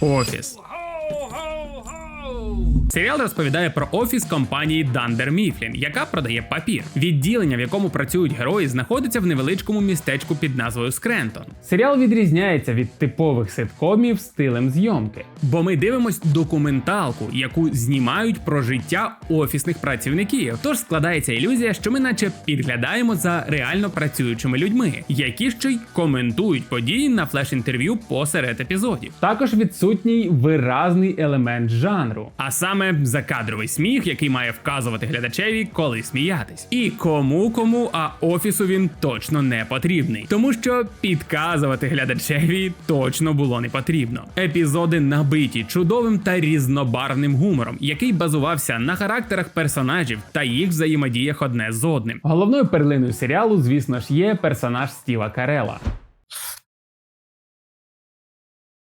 Офіс. Серіал розповідає про офіс компанії Dunder Mifflin, яка продає папір. Відділення, в якому працюють герої, знаходиться в невеличкому містечку під назвою Скрентон. Серіал відрізняється від типових ситкомів стилем зйомки, бо ми дивимось документалку, яку знімають про життя офісних працівників. Тож складається ілюзія, що ми наче підглядаємо за реально працюючими людьми, які ще й коментують події на флеш-інтерв'ю посеред епізодів. Також відсутній виразний елемент жанру, а саме закадровий сміх, який має вказувати глядачеві, коли сміятись. І кому кому, а офісу він точно не потрібний, тому що підказувати глядачеві точно було не потрібно. Епізоди набиті чудовим та різнобарвним гумором, який базувався на характерах персонажів та їх взаємодіях одне з одним. Головною перлиною серіалу, звісно ж, є персонаж Стіва Карела.